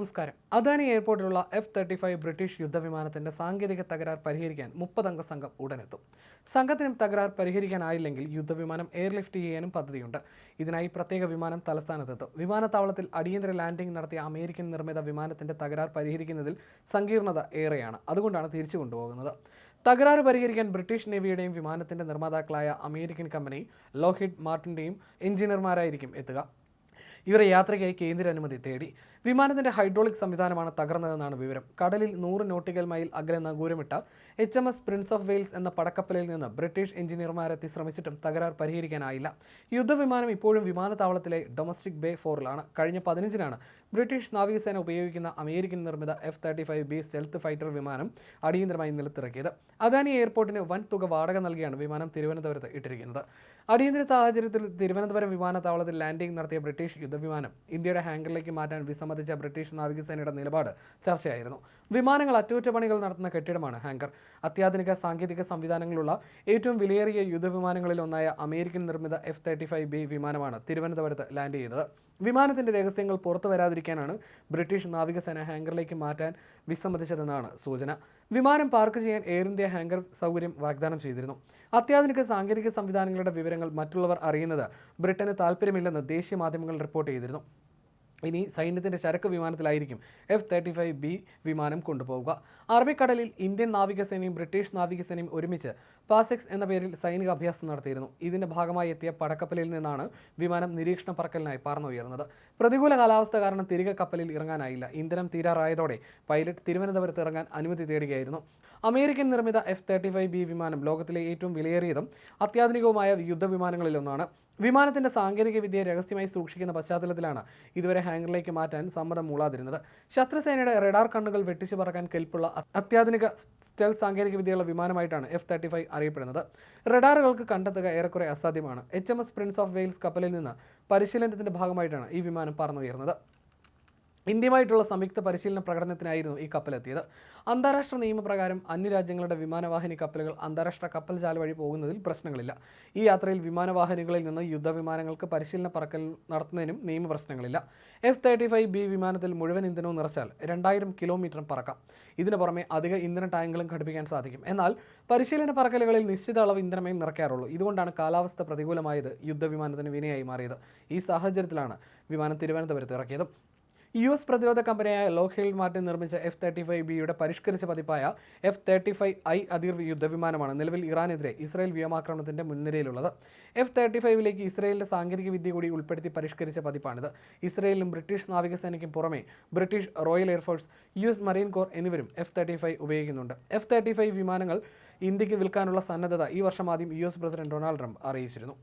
നമസ്കാരം. അദാനി എയർപോർട്ടിലുള്ള F thirty five British യുദ്ധവിമാനത്തിന്റെ സാങ്കേതിക തകരാർ പരിഹരിക്കാൻ മുപ്പതംഗ സംഘം ഉടനെത്തും. സംഘത്തിനും തകരാർ പരിഹരിക്കാനായില്ലെങ്കിൽ യുദ്ധവിമാനം എയർലിഫ്റ്റ് ചെയ്യാനും പദ്ധതിയുണ്ട്. ഇതിനായി പ്രത്യേക വിമാനം തലസ്ഥാനത്തെത്തും. വിമാനത്താവളത്തിൽ അടിയന്തര ലാൻഡിംഗ് നടത്തിയ അമേരിക്കൻ നിർമ്മിത വിമാനത്തിന്റെ തകരാർ പരിഹരിക്കുന്നതിൽ സങ്കീർണത ഏറെയാണ്. അതുകൊണ്ടാണ് തിരിച്ചു കൊണ്ടുപോകുന്നത്. തകരാറ് പരിഹരിക്കാൻ ബ്രിട്ടീഷ് നേവിയുടെയും വിമാനത്തിന്റെ നിർമ്മാതാക്കളായ അമേരിക്കൻ കമ്പനി ലോഹിഡ് മാർട്ടിന്റെയും എഞ്ചിനീയർമാരായിരിക്കും എത്തുക. ഇവരെ യാത്രയ്ക്കായി കേന്ദ്ര അനുമതി തേടി. വിമാനത്തിന്റെ ഹൈഡ്രോളിക് സംവിധാനമാണ് തകർന്നതെന്നാണ് വിവരം. കടലിൽ നൂറ് നോട്ടിക്കൽ മൈൽ അകലെ നഗൂരമിട്ട H M S prince of Wales എന്ന പടക്കപ്പലിൽ നിന്ന് ബ്രിട്ടീഷ് എഞ്ചിനീയർമാരെത്തി ശ്രമിച്ചിട്ടും തകരാർ പരിഹരിക്കാനായില്ല. യുദ്ധവിമാനം ഇപ്പോഴും വിമാനത്താവളത്തിലെ ഡൊമസ്റ്റിക് ബേ ഫോറിലാണ്. കഴിഞ്ഞ പതിനഞ്ചിനാണ് ബ്രിട്ടീഷ് നാവികസേന ഉപയോഗിക്കുന്ന അമേരിക്കൻ നിർമ്മിത F thirty five B stealth fighter വിമാനം അടിയന്തരമായി നിലത്തിറക്കിയത്. അദാനി എയർപോർട്ടിന് വൻ തുക വാടക നൽകിയാണ് വിമാനം തിരുവനന്തപുരത്ത് ഇട്ടിരിക്കുന്നത്. അടിയന്തര സാഹചര്യത്തിൽ തിരുവനന്തപുരം വിമാനത്താവളത്തിൽ ലാൻഡിംഗ് നടത്തിയ ബ്രിട്ടീഷ് യുദ്ധവിമാനം ഇന്ത്യയുടെ ഹാങ്കറിലേക്ക് മാറ്റാൻ വിസമ്മതിച്ച ബ്രിട്ടീഷ് നാവികസേനയുടെ നിലപാട് ചർച്ചയായിരുന്നു. വിമാനങ്ങൾ അറ്റകുറ്റപ്പണികൾ നടത്തുന്ന കെട്ടിടമാണ് ഹാങ്കർ അത്യാധുനിക സാങ്കേതിക സംവിധാനങ്ങളുള്ള ഏറ്റവും വിലയേറിയ യുദ്ധവിമാനങ്ങളിൽ ഒന്നായ അമേരിക്കൻ നിർമ്മിത എഫ് തേർട്ടി ഫൈവ് ബി വിമാനമാണ് തിരുവനന്തപുരത്ത് ലാൻഡ് ചെയ്തത്. വിമാനത്തിന്റെ രഹസ്യങ്ങൾ പുറത്തു വരാതിരിക്കാനാണ് ബ്രിട്ടീഷ് നാവികസേന ഹാങ്കറിലേക്ക് മാറ്റാൻ വിസമ്മതിച്ചതെന്നാണ് സൂചന. വിമാനം പാർക്ക് ചെയ്യാൻ എയർ ഇന്ത്യ ഹാങ്കർ സൗകര്യം വാഗ്ദാനം ചെയ്തിരുന്നു. അത്യാധുനിക സാങ്കേതിക സംവിധാനങ്ങളുടെ വിവരങ്ങൾ മറ്റുള്ളവർ അറിയുന്നത് ബ്രിട്ടന് താല്പര്യമില്ലെന്ന് ദേശീയ മാധ്യമങ്ങൾ റിപ്പോർട്ട് ചെയ്തിരുന്നു. ഇനി സൈന്യത്തിന്റെ ചരക്ക് വിമാനത്തിലായിരിക്കും എഫ് തേർട്ടി ഫൈവ് ബി വിമാനം കൊണ്ടുപോവുക. അറബിക്കടലിൽ ഇന്ത്യൻ നാവികസേനയും ബ്രിട്ടീഷ് നാവികസേനയും ഒരുമിച്ച് പാസെക്സ് എന്ന പേരിൽ സൈനിക അഭ്യാസം നടത്തിയിരുന്നു. ഇതിന്റെ ഭാഗമായി എത്തിയ പടക്കപ്പലിൽ നിന്നാണ് വിമാനം നിരീക്ഷണ പറക്കലിനായി പറന്നുയർന്നത്. പ്രതികൂല കാലാവസ്ഥ കാരണം തിരികെ കപ്പലിൽ ഇറങ്ങാനായില്ല. ഇന്ധനം തീരാറായതോടെ പൈലറ്റ് തിരുവനന്തപുരത്ത് ഇറങ്ങാൻ അനുമതി തേടുകയായിരുന്നു. അമേരിക്കൻ നിർമ്മിത എഫ് തേർട്ടി ഫൈവ് ബി വിമാനം ലോകത്തിലെ ഏറ്റവും വിലയേറിയതും അത്യാധുനികവുമായ യുദ്ധവിമാനങ്ങളിലൊന്നാണ് വിമാനത്തിന്റെ സാങ്കേതിക വിദ്യ രഹസ്യമായി സൂക്ഷിക്കുന്ന പശ്ചാത്തലത്തിലാണ് ഇതുവരെ ഹാങ്കറിലേക്ക് മാറ്റാൻ സമ്മതം മൂളാതിരുന്നത് ശത്രുസേനയുടെ റഡാർ കണ്ണുകൾ വെട്ടിച്ചു പറക്കാൻ കെൽപ്പുള്ള അത്യാധുനിക സ്റ്റെൽ സാങ്കേതിക വിദ്യയുള്ള വിമാനമായിട്ടാണ് എഫ് തേർട്ടി ഫൈവ് അറിയപ്പെടുന്നത്. റഡാറുകൾക്ക് കണ്ടെത്തുക ഏറെക്കുറെ അസാധ്യമാണ്. H M S prince of Wales കപ്പലിൽ നിന്ന് പരിശീലനത്തിന്റെ ഭാഗമായിട്ടാണ് ഈ വിമാനം പറന്നുയർന്നത്. ഇന്ത്യയുമായിട്ടുള്ള സംയുക്ത പരിശീലന പ്രകടനത്തിനായിരുന്നു ഈ കപ്പലെത്തിയത്. അന്താരാഷ്ട്ര നിയമപ്രകാരം അന്യരാജ്യങ്ങളുടെ വിമാനവാഹിനി കപ്പലുകൾ അന്താരാഷ്ട്ര കപ്പൽ ചാല വഴി പോകുന്നതിൽ പ്രശ്നങ്ങളില്ല. ഈ യാത്രയിൽ വിമാനവാഹിനികളിൽ നിന്ന് യുദ്ധവിമാനങ്ങൾക്ക് പരിശീലന പറക്കൽ നടത്തുന്നതിനും നിയമപ്രശ്നങ്ങളില്ല എഫ് തേർട്ടി ഫൈവ് ബി വിമാനത്തിൽ മുഴുവൻ ഇന്ധനവും നിറച്ചാൽ രണ്ടായിരം കിലോമീറ്ററും പറക്കാം. ഇതിനു പുറമെ അധിക ഇന്ധന ടാങ്കുകളും ഘടിപ്പിക്കാൻ സാധിക്കും. എന്നാൽ പരിശീലന പറക്കലുകളിൽ നിശ്ചിത അളവ് ഇന്ധനമേ നിറയ്ക്കാറുള്ളൂ. ഇതുകൊണ്ടാണ് കാലാവസ്ഥ പ്രതികൂലമായത് യുദ്ധവിമാനത്തിന് വിനയായി മാറിയത്. ഈ സാഹചര്യത്തിലാണ് വിമാനം തിരുവനന്തപുരത്ത് ഇറക്കിയത്. യു എസ് പ്രതിരോധ കമ്പനിയായ ലോഹിൽ മാർട്ടിൻ നിർമ്മിച്ച എഫ് തേർട്ടി ഫൈവ് ബിയുടെ പരിഷ്കരിച്ച പതിപ്പായ എഫ് തേർട്ടി ഫൈവ് ഐ അതിർ യുദ്ധവിമാനമാണ് നിലവിൽ ഇറാനെതിരെ ഇസ്രായേൽ വ്യോമാക്രമണത്തിന്റെ മുൻനിരയിലുള്ളത്. എഫ് തേർട്ടി ഫൈവിലേക്ക് ഇസ്രായേലിന്റെ സാങ്കേതിക വിദ്യ കൂടി ഉൾപ്പെടുത്തി പരിഷ്കരിച്ച പതിപ്പാണിത്. ഇസ്രായേലിനും ബ്രിട്ടീഷ് നാവികസേനയ്ക്കും പുറമെ British royal air force U S marine corps എന്നിവരും എഫ് തേർട്ടി ഫൈവ് ഉപയോഗിക്കുന്നുണ്ട്. എഫ് തേർട്ടി ഫൈവ് വിമാനങ്ങൾ ഇന്ത്യയ്ക്ക് വിൽക്കാനുള്ള സന്നദ്ധത ഈ വർഷം ആദ്യം U S president Donald Trump അറിയിച്ചിരുന്നു.